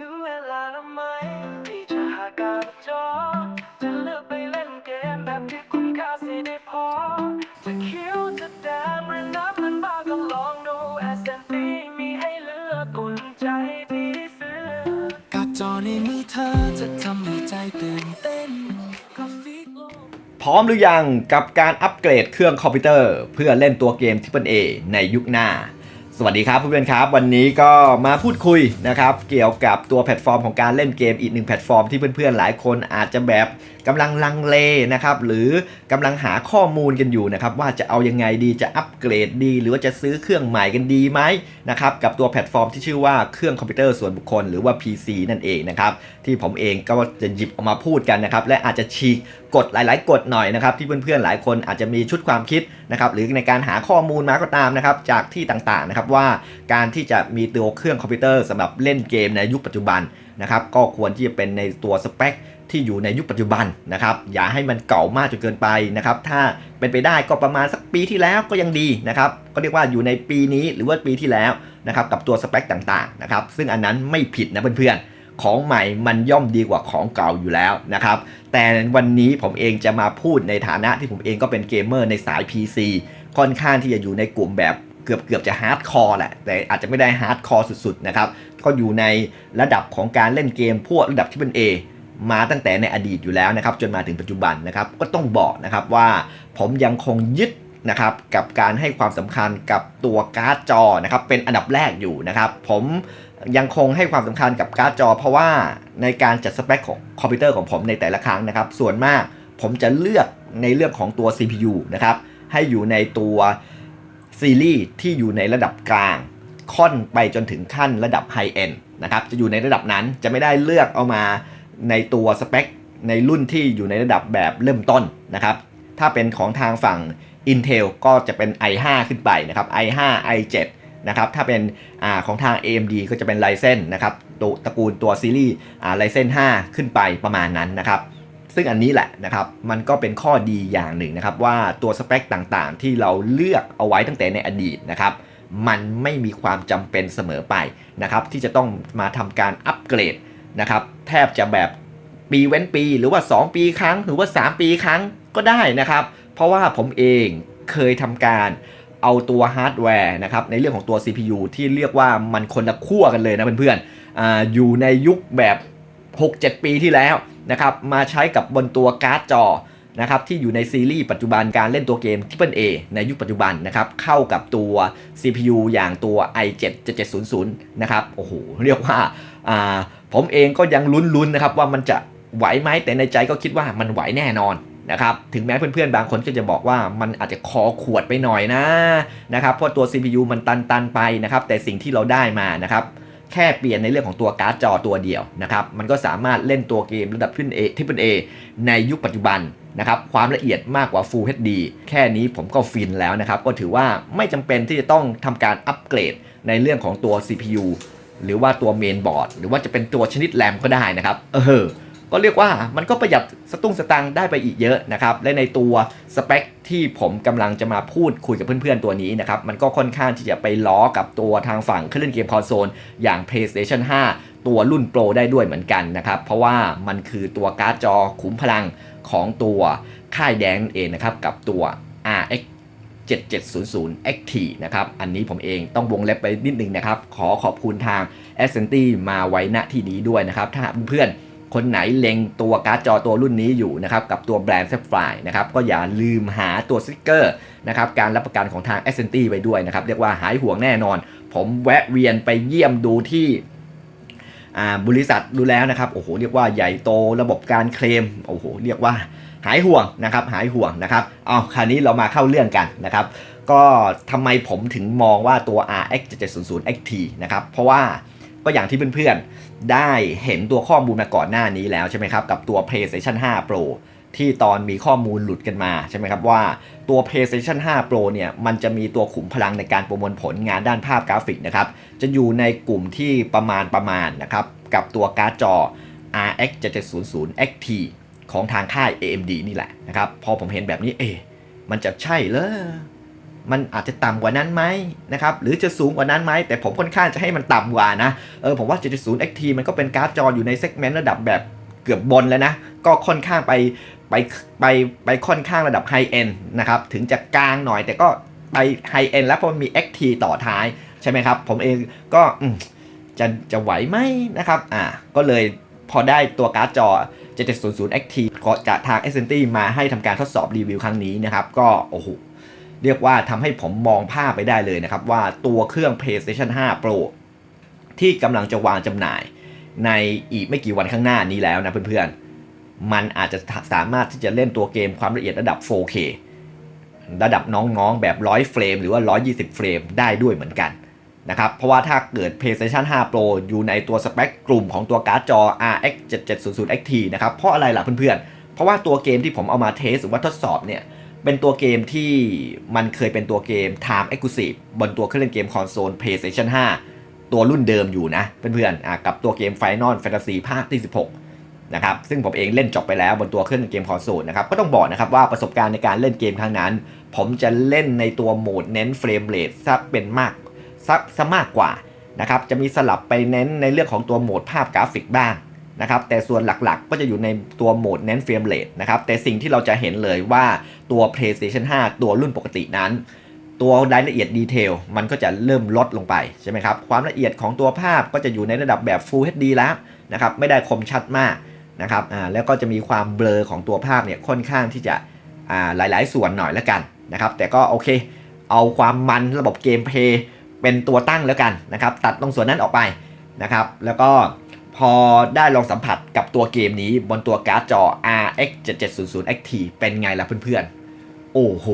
ถึงเวลาแล้วไหมที่จะหาการะจอ จะเลือกไปเล่นเกมแบบที่คุณค่าสิได้พอ จะเขียวจะแดงหรือน้ำมันบ้าก็ลองดู s อ p มีให้เลือกอุ่นใจที่ซื้อกาจอในมือเธอจะทำให้ใจตื่นเต้นกราฟิกโลพร้อมหรือยังกับการอัปเกรดเครื่องคอมพิวเตอร์ เพื่อเล่นตัวเกมที่เป็น A ในยุคหน้า สวัสดีครับเพื่อนๆครับวันนี้ก็มาพูดคุยนะครับเกี่ยวกับตัวแพลตฟอร์มของการเล่นเกมอีกหนึ่งแพลตฟอร์มที่เพื่อนๆหลายคนอาจจะแบบ กำลังลังเลนะครับหรือกำลังหาข้อมูลกันอยู่นะครับว่าจะเอายังไงดีจะอัปเกรดดี หรือว่าจะซื้อเครื่องใหม่กันดีไหมนะครับกับตัวแพลตฟอร์มที่ชื่อว่าเครื่องคอมพิวเตอร์ส่วนบุคคลหรือว่า PC นั่นเองนะครับที่ผมเองก็จะหยิบออกมาพูดกันนะครับและอาจจะฉีกกฎหลาย ๆ กฎหน่อยนะครับที่เพื่อนๆหลายคนอาจจะมีชุดความคิดนะครับหรือในการหาข้อมูลมาก็ตามนะครับจากที่ต่างๆนะครับว่าการที่จะมีตัวเครื่องคอมพิวเตอร์สำหรับเล่นเกมในยุคปัจจุบันนะครับก็ควรที่จะเป็นในตัวสเปค ที่อยู่ในยุคปัจจุบันนะครับ อย่าให้มันเก่ามากจนเกินไปนะครับ ถ้าเป็นไปได้ก็ประมาณสักปีที่แล้วก็ยังดีนะครับ ก็เรียกว่าอยู่ในปีนี้หรือว่าปีที่แล้วนะครับ กับตัวสเปคต่างๆนะครับ ซึ่งอันนั้นไม่ผิดนะเพื่อนๆ ของใหม่มันย่อมดีกว่าของเก่าอยู่แล้วนะครับ แต่วันนี้ผมเองจะมาพูดในฐานะที่ผมเองก็เป็นเกมเมอร์ในสาย PC ค่อนข้างที่จะอยู่ในกลุ่มแบบเกือบเกือบจะฮาร์ดคอร์แหละ แต่อาจจะไม่ได้ฮาร์ดคอร์สุดๆนะครับ ก็อยู่ในระดับของการเล่นเกมพวกระดับที่เป็น A มาตั้งแต่ในอดีตอยู่แล้วนะครับ จนมาถึงปัจจุบันนะครับก็ต้องบอกนะครับว่าผมยังคงยึดนะครับกับการให้ความสำคัญกับตัวการ์ดจอนะครับเป็นอันดับแรกอยู่นะครับ ผมยังคงให้ความสำคัญกับการ์ดจอ เพราะว่าในการจัดสเปคของคอมพิวเตอร์ของผมในแต่ละครั้งนะครับ ส่วนมากผมจะเลือกในเรื่องของตัว CPU นะครับให้อยู่ในตัวซีรีส์ที่อยู่ในระดับกลาง ค่อนไปจนถึงขั้นระดับไฮเอนนะครับจะอยู่ในระดับนั้นจะไม่ได้เลือกเอามา ในตัวสเปคในรุ่นที่อยู่ในระดับแบบเริ่มต้นนะครับ ถ้าเป็นของทางฝั่ง Intel ก็จะเป็น i5 ขึ้นไปนะครับ i5 i7 นะครับถ้าเป็นอของทาง AMD ก็จะเป็น Ryzen นะครับตัวตระกูลตัวซีรีส์อ่า Ryzen 5ขึ้นไปประมาณนั้นนะครับ ซึ่งอันนี้แหละนะครับมันก็เป็นข้อดีอย่างหนึ่งนะครับว่าตัวสเปคต่างๆ ที่เราเลือกเอาไว้ตั้งแต่ในอดีตนะครับมันไม่มีความจำเป็นเสมอไปนะครับที่จะต้องมาทำการอัปเกรด นะครับแทบจะแบบปีเว้นปีหรือว่า 2 ปีครั้ง หรือว่า 3 ปีครั้งก็ได้นะครับ เพราะว่าผมเองเคยทำการเอาตัวฮาร์ดแวร์นะครับในเรื่องของตัว CPU ที่เรียกว่ามันคนละขั้วกันเลยนะเพื่อนๆออยู่ในยุคแบบ 6-7 ปีที่แล้วนะครับมาใช้กับบนตัวการ์ดจอนะครับที่อยู่ในซีรีส์ปัจจุบันการเล่นตัวเกม Triple A ในยุคปัจจุบันนะครับเข้ากับตัว CPU อย่างตัว i7 7700 นะครับโอ้โหเรียกว่าอ่า ผมเองก็ยังลุ้นๆนะครับว่ามันจะไหวไหมแต่ในใจก็คิดว่ามันไหวแน่นอนนะครับถึงแม้เพื่อนๆ บางคนก็จะบอกว่ามันอาจจะคอขวดไปหน่อยนะนะครับเพราะตัว CPU มันตันๆไปนะครับแต่สิ่งที่เราได้มานะครับแค่เปลี่ยนในเรื่องของตัวการ์ดจอตัวเดียวนะครับมันก็สามารถเล่นตัวเกมระดับที่เป็น A ที่เป็น A ในยุคปัจจุบันนะครับความละเอียดมากกว่า Full HD แค่นี้ผมก็ฟินแล้วนะครับก็ถือว่าไม่จำเป็นที่จะต้องทำการอัปเกรดในเรื่องของตัว CPU หรือว่าตัวเมนบอร์ดหรือว่าจะเป็นตัวชนิดแรมก็ได้นะครับเออก็เรียกว่ามันก็ประหยัดสตุ้งสตังได้ไปอีกเยอะนะครับ และในตัวสเปคที่ผมกำลังจะมาพูดคุยกับเพื่อนๆตัวนี้นะครับ มันก็ค่อนข้างที่จะไปล้อกับตัวทางฝั่งเครื่องเล่นเกมคอนโซลอย่าง PlayStation 5 ตัวรุ่นโปรได้ด้วยเหมือนกันนะครับ เพราะว่ามันคือตัวการ์ดจอขุมพลังของตัวค่ายแดงนั่นเองนะครับ กับตัว 7700 XT นะครับ อันนี้ผมเองต้องวงเล็บไปนิดนึงนะครับ ขอขอบคุณทาง a s c e n t y มาไว้ณที่นี้ด้วยนะครับ ถ้าเพื่อนๆ คนไหนเล็งตัวการ์ดจอตัวรุ่นนี้อยู่นะครับ กับตัวแบรนด์ Sapphire นะครับ ก็อย่าลืมหาตัวสติกเกอร์นะครับ การรับประกันของทาง a s c e n t y ไว้ด้วยนะครับ เรียกว่าหายห่วงแน่นอน ผมแวะเวียนไปเยี่ยมดูที่บริษัทดูแล้วนะครับ โอ้โห เรียกว่าใหญ่โตระบบการเคลม โอ้โห เรียกว่า หายห่วงนะครับหายห่วงนะครับเอาคราวนี้เรามาเข้าเรื่องกันนะครับ ก็ทำไมผมถึงมองว่าตัว RX 7700 XT นะครับเพราะว่าก็อย่างที่เพื่อนๆ ได้เห็นตัวข้อมูลมาก่อนหน้านี้แล้วใช่ไหมครับกับตัว PlayStation 5 Pro ที่ตอนมีข้อมูลหลุดกันมาใช่ไหมครับว่าตัว PlayStation 5 Pro เนี่ยมันจะมีตัวขุมพลังในการประมวลผลงานด้านภาพกราฟิกนะครับจะอยู่ในกลุ่มที่ประมาณประมาณนะครับกับตัวการ์ดจอ RX 7700 XT ของทางค่าย AMD นี่แหละนะครับ พอผมเห็นแบบนี้เอ๊มันจะใช่เหรอมันอาจจะต่ำกว่านั้นไหมนะครับ หรือจะสูงกว่านั้นไหม แต่ผมค่อนข้างจะให้มันต่ำกว่านะ เออ ผมว่า 70 XT มันก็เป็นการ์ดจออยู่ในเซกเมนต์ระดับแบบเกือบบนแล้วนะ ก็ค่อนข้างไปไปไปไปค่อนข้างระดับไฮเอ็นนะครับ ถึงจะกลางหน่อยแต่ก็ไปไฮเอ็นแล้วเพราะมันมี XT ต่อท้ายใช่ไหมครับ ผมเองก็จะจะไหวไหมนะครับ อ่า ก็เลยพอได้ตัวการ์ดจอ 7700 XT ก็จะทาง s อ t มาให้ทำการทดสอบรีวิวครั้งนี้นะครับ ก็โอ้โหเรียกว่าทำให้ผมมองภาพไปได้เลยนะครับ ว่าตัวเครื่อง PlayStation 5 Pro ที่กำลังจะวางจำหน่ายในอีกไม่กี่วันข้างหน้านี้แล้วนะเพื่อนๆ มันอาจจะสามารถที่จะเล่นตัวเกมความละเอียดระดับ 4K ระดับน้องๆ แบบ 100 เฟรม หรือว่า 120 เฟรมได้ด้วยเหมือนกัน นะครับ เพราะว่าถ้าเกิด PlayStation 5 Pro อยู่ในตัวสเปคกลุ่มของตัวการ์ดจอ RX 7700 XT นะครับ เพราะอะไรล่ะเพื่อนๆ เพราะว่าตัวเกมที่ผมเอามาเทสหรือว่าทดสอบเนี่ย เป็นตัวเกมที่มันเคยเป็นตัวเกม Time Exclusive บนตัวเครื่องเล่นเกมคอนโซล PlayStation 5 ตัวรุ่นเดิมอยู่นะเพื่อนๆอะกับตัวเกม Final Fantasy ภาคที่ 16นะครับซึ่งผมเองเล่นจบไปแล้วบนตัวเครื่องเล่นเกมคอนโซลนะครับก็ต้องบอกนะครับว่าประสบการณ์ในการเล่นเกมครั้งนั้น ผมจะเล่นในตัวโหมดเน้นเฟรมเรทซะเป็นมาก ซะมากกว่านะครับจะมีสลับไปเน้นในเรื่องของตัวโหมดภาพกราฟิกบ้างนะครับแต่ส่วนหลักๆ ก็จะอยู่ในตัวโหมดเน้นเฟรมเรทนะครับแต่สิ่งที่เราจะเห็นเลยว่าตัว PlayStation 5 ตัวรุ่นปกตินั้น ตัวรายละเอียดดีเทลมันก็จะเริ่มลดลงไปใช่ไหมครับความละเอียดของตัวภาพก็จะอยู่ในระดับแบบ Full HD แล้วนะครับไม่ได้คมชัดมากนะครับอ่าแล้วก็จะมีความเบลอของตัวภาพเนี่ยค่อนข้างที่จะอ่าหลายๆ ส่วนหน่อยแล้วกันนะครับแต่ก็โอเค เอาความมันระบบเกมเพลย์ เป็นตัวตั้งแล้วกันนะครับ ตัดตรงส่วนนั้นออกไปนะครับ แล้วก็พอได้ลองสัมผัสกับตัวเกมนี้บนตัวการ์ดจอ RX 7700 XT เป็นไงล่ะเพื่อนๆ โอ้โห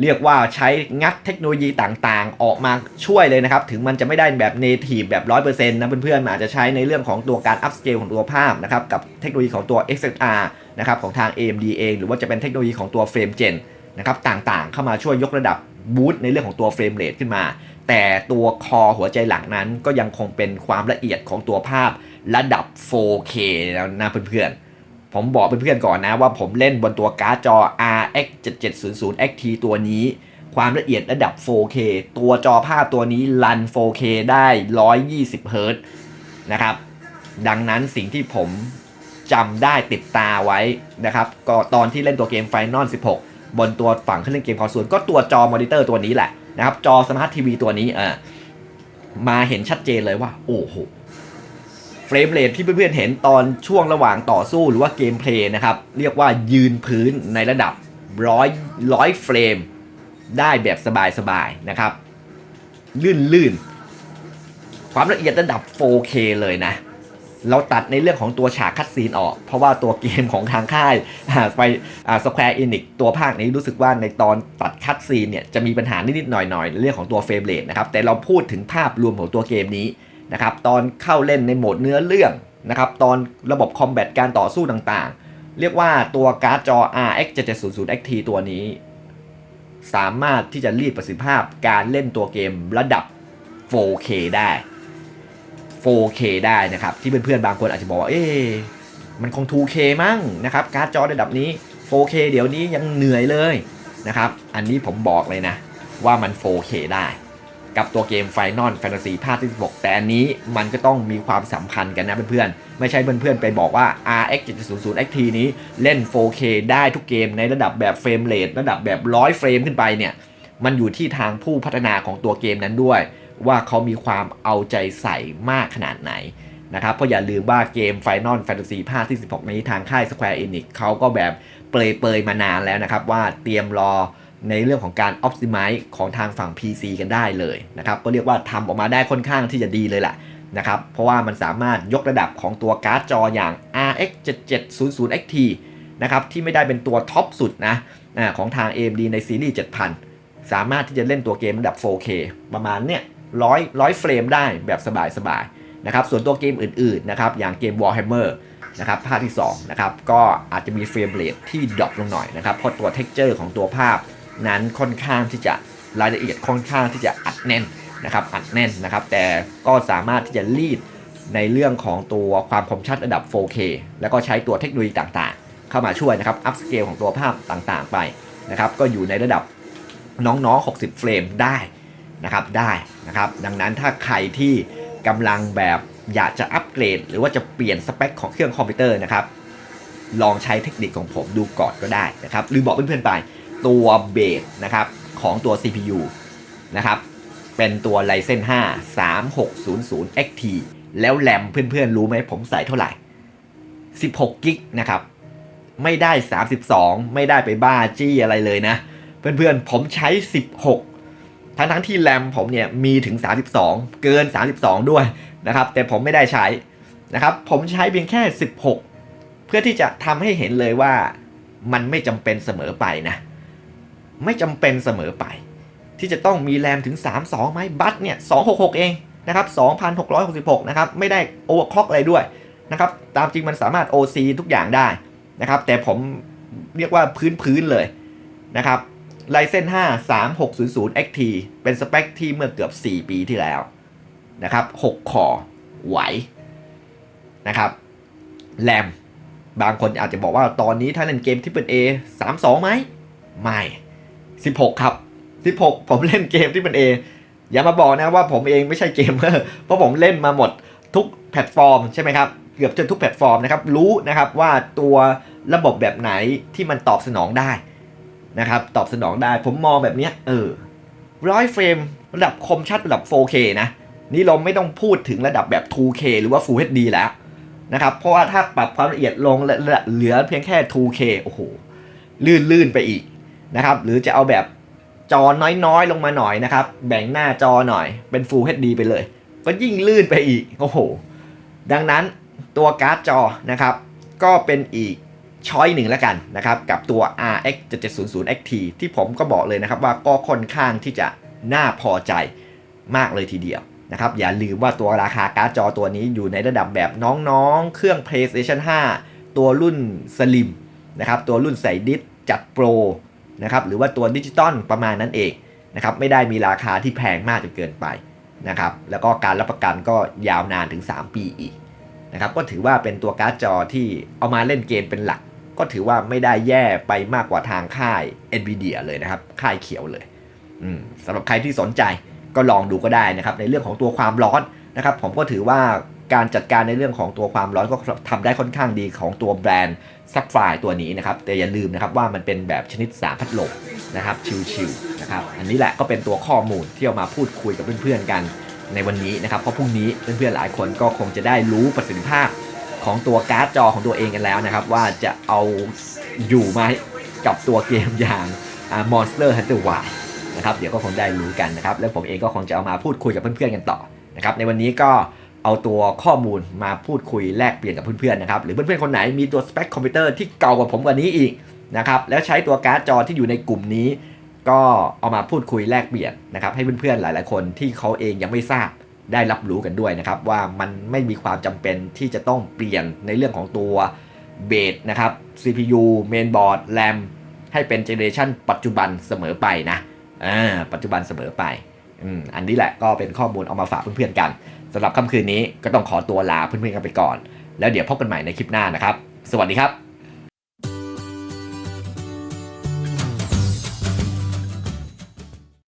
เรียกว่าใช้งัดเทคโนโลยีต่างๆ ออกมาช่วยเลยนะครับ ถึงมันจะไม่ได้แบบ native แบบ 100%นะเพื่อนๆมันอาจจะใช้ในเรื่องของตัวการ upscale ของตัวภาพนะครับ กับเทคโนโลยีของตัว XR นะครับของทาง AMD เอง หรือว่าจะเป็นเทคโนโลยีของตัว Frame Gen นะครับต่างๆ เข้ามาช่วยยกระดับ บูตในเรื่องของตัวเฟรมเรทขึ้นมา แต่ตัวคอหัวใจหลักนั้นก็ยังคงเป็นความละเอียดของตัวภาพระดับ 4K แล้วนะเพื่อนๆ ผมบอกเพื่อนๆก่อนนะว่าผมเล่นบนตัวการ์ดจอ RX 7700 XT ตัวนี้ ความละเอียดระดับ 4K ตัวจอภาพตัวนี้รัน 4K ได้ 120 Hz นะครับ ดังนั้นสิ่งที่ผมจำได้ติดตาไว้นะครับ ก็ตอนที่เล่นตัวเกม Final 16 บนตัวฝั่งเครื่องเล่นเกมคอนโซลก็ตัวจอมอนิเตอร์ตัวนี้แหละนะครับ จอสมาร์ททีวีตัวนี้อ่ามาเห็นชัดเจนเลยว่า โอ้โหเฟรมเรทที่เพื่อนๆเห็นตอนช่วงระหว่างต่อสู้หรือว่าเกมเพลย์นะครับ เรียกว่ายืนพื้นในระดับร้อยร้อยเฟรม ได้แบบสบายๆนะครับ ลื่นๆ ความละเอียดระดับ 4K เลยนะ เราตัดในเรื่องของตัวฉากคัดซีนออก เพราะว่าตัวเกมของทางค่ายไปสแควร์อินิกตัวภาคนี้รู้สึกว่าในตอนตัดคัดซีนเนี่ยจะมีปัญหานิดๆหน่อยๆในเรื่องของตัวเฟรมเรทนะครับแต่เราพูดถึงภาพรวมของตัวเกมนี้นะครับตอนเข้าเล่นในโหมดเนื้อเรื่องนะครับตอนระบบคอมแบทการต่อสู้ต่างๆ เรียกว่าตัวการ์ดจอ RX 7700 XT ตัวนี้ สามารถที่จะรีดประสิทธิภาพการเล่นตัวเกมระดับ 4K ได้ 4K ได้นะครับ ที่เพื่อนๆบางคนอาจจะบอกว่า เอ๊มันคง 2K มั้งนะครับ การ์ดจอระดับนี้ 4K เดี๋ยวนี้ยังเหนื่อยเลยนะครับ อันนี้ผมบอกเลยนะ ว่ามัน 4K ได้ กับตัวเกม Final Fantasy ภาคที่16แต่อันนี้มันก็ต้องมีความสัมพันธ์กันนะเพื่อนๆ ไม่ใช่เพื่อนๆ ไปบอกว่า RX 700 XT นี้เล่น 4K ได้ทุกเกมในระดับแบบเฟรมเรทระดับแบบ100เฟรมขึ้นไปเนี่ย มันอยู่ที่ทางผู้พัฒนาของตัวเกมนั้นด้วย ว่าเขามีความเอาใจใส่มากขนาดไหนนะครับเพราะอย่าลืมว่าเกม Final Fantasy ภาคที่ 16 นี้ทางค่าย Square Enix เขาก็แบบเปรยๆมานานแล้วนะครับ ว่าเตรียมรอในเรื่องของการ Optimize ของทางฝั่ง PC กันได้เลยนะครับ ก็เรียกว่าทำออกมาได้ค่อนข้างที่จะดีเลยแหละนะครับ เพราะว่ามันสามารถยกระดับของตัวการ์ดจออย่าง RX 7700 XT นะครับที่ไม่ได้เป็นตัวท็อปสุดนะของทาง AMD ในซีรีส์ 7000 สามารถที่จะเล่นตัวเกมระดับ 4K ประมาณเนี่ย ร้อยร้อยเฟรมได้แบบสบายๆนะครับส่วนตัวเกมอื่นๆนะครับอย่างเกม Warhammer นะครับภาคที่2นะครับก็อาจจะมีเฟรมเรทที่ดรอปลงหน่อยนะครับเพราะตัว texture ของตัวภาพนั้นค่อนข้างที่จะรายละเอียดค่อนข้างที่จะอัดแน่นนะครับอัดแน่นนะครับแต่ก็สามารถที่จะรีดในเรื่องของตัวความคมชัดระดับ 4K แล้วก็ใช้ตัวเทคโนโลยีต่างๆ เข้ามาช่วยนะครับอัพสเกลของตัวภาพต่างๆไปนะครับก็อยู่ในระดับน้องๆ 60 เฟรมได้ นะครับได้นะครับดังนั้นถ้าใครที่กำลังแบบอยากจะอัปเกรด หรือว่าจะเปลี่ยนสเปคของเครื่องคอมพิวเตอร์นะครับลองใช้เทคนิคของผมดูก่อนก็ได้นะครับหรือบอกเพื่อนๆไปตัวเบสนะครับของตัว CPU นะครับเป็นตัว Ryzen 5 3600 XT แล้วแรมเพื่อนๆรู้ไหมผมใส่เท่าไหร่ 16กิกนะครับไม่ได้ 32 ไม่ได้ไปบ้าจี้อะไรเลยนะ เพื่อนๆผมใช้ 16 ทั้งทั้งที่แรมผมเนี่ยมีถึง 32 เกิน 32 ด้วยนะครับ แต่ผมไม่ได้ใช้นะครับ ผมใช้เพียงแค่ 16 เพื่อที่จะทำให้เห็นเลยว่ามันไม่จำเป็นเสมอไปนะ ไม่จำเป็นเสมอไป ที่จะต้องมีแรมถึง 32ไหมบัตเนี่ย 266 เองนะครับ 2,666 นะครับ ไม่ได้โอเวอร์คล็อกอะไรด้วยนะครับ ตามจริงมันสามารถ OC ทุกอย่างได้นะครับ แต่ผมเรียกว่าพื้นพื้นๆเลยนะครับ Ryzen 5 3600 XT เป็นสเปคที่เมื่อเกือบ 4 ปีที่แล้วนะครับ6คอไหวนะครับแรมบางคนอาจจะบอกว่าตอนนี้ถ้าเล่นเกมที่เป็น A 32ไหมไม่ 16 ครับ 16 ผมเล่นเกมที่เป็น A อย่ามาบอกนะว่าผมเองไม่ใช่เกมเมอร์เพราะผมเล่นมาหมดทุกแพลตฟอร์มใช่ไหมครับเกือบจะทุกแพลตฟอร์มนะครับรู้นะครับว่าตัวระบบแบบไหนที่มันตอบสนองได้ นะครับตอบสนองได้ผมมองแบบนี้เออร้อยเฟรมระดับคมชัดระดับ 4K นะ นี่เราไม่ต้องพูดถึงระดับแบบ 2K หรือว่า Full HD แล้วนะครับ เพราะว่าถ้าปรับความละเอียดลงและเหลือเพียงแค่ 2K โอ้โห ลื่นๆไปอีกนะครับ หรือจะเอาแบบจอน้อยๆ ลงมาหน่อยนะครับ แบ่งหน้าจอหน่อยเป็น Full HD ไปเลย ก็ยิ่งลื่นไปอีก โอ้โห ดังนั้นตัวการ์ดจอนะครับ ก็เป็นอีก ช้อยหนึ่งแล้วกันนะครับกับตัว RX 7700 XT ที่ผมก็บอกเลยนะครับว่าก็ค่อนข้างที่จะน่าพอใจมากเลยทีเดียวนะครับอย่าลืมว่าตัวราคาการ์ดจอตัวนี้อยู่ในระดับแบบน้องๆ เครื่อง PlayStation 5 ตัวรุ่น Slim นะครับตัวรุ่นใส่ดิสจัดโปรนะครับหรือว่าตัวดิจิตอลประมาณนั้นเองนะครับไม่ได้มีราคาที่แพงมากจนเกินไปนะครับแล้วก็การรับประกันก็ยาวนานถึง 3 ปีอีกนะครับก็ถือว่าเป็นตัวการ์ดจอที่เอามาเล่นเกมเป็นหลัก ก็ถือว่าไม่ได้แย่ไปมากกว่าทางค่าย NVIDIA เลยนะครับ ค่ายเขียวเลยสำหรับใครที่สนใจก็ลองดูก็ได้นะครับ ในเรื่องของตัวความร้อนนะครับ ผมก็ถือว่าการจัดการในเรื่องของตัวความร้อนก็ทำได้ค่อนข้างดีของตัวแบรนด์ซับไฟตัวนี้นะครับ แต่อย่าลืมนะครับว่ามันเป็นแบบชนิด3พัดลมนะครับ ชิวๆนะครับ อันนี้แหละก็เป็นตัวข้อมูลที่เอามาพูดคุยกับเพื่อนๆกันในวันนี้นะครับ เพราะพรุ่งนี้เพื่อนๆหลายคนก็คงจะได้รู้ประสิทธิภาพ ของตัวการ์ดจอของตัวเองกันแล้วนะครับ ว่าจะเอาอยู่ไหมกับตัวเกมอย่าง Monster Hunter Y นะครับเดี๋ยวก็คงได้รู้กันนะครับ แล้วผมเองก็คงจะเอามาพูดคุยกับเพื่อนๆกันต่อนะครับในวันนี้ก็เอาตัวข้อมูลมาพูดคุยแลกเปลี่ยนกับเพื่อนๆนะครับหรือเพื่อนๆคนไหนมีตัวสเปคคอมพิวเตอร์ที่เก่ากว่าผมกว่านี้อีกนะครับแล้วใช้ตัวการ์ดจอที่อยู่ในกลุ่มนี้ ก็เอามาพูดคุยแลกเปลี่ยนนะครับให้เพื่อนๆหลายๆคนที่เขาเองยังไม่ทราบ ได้รับรู้กันด้วยนะครับ ว่ามันไม่มีความจำเป็นที่จะต้องเปลี่ยนในเรื่องของตัวเบสนะครับ CPU Mainboard RAM ให้เป็นเจเนอเรชันปัจจุบันเสมอไปนะอ่าปัจจุบันเสมอไปอืมอันนี้แหละก็เป็นข้อมูลเอามาฝากเพื่อนๆกันสำหรับค่ำคืนนี้ก็ต้องขอตัวลาเพื่อนๆกันไปก่อน แล้วเดี๋ยวพบกันใหม่ในคลิปหน้านะครับ สวัสดีครับ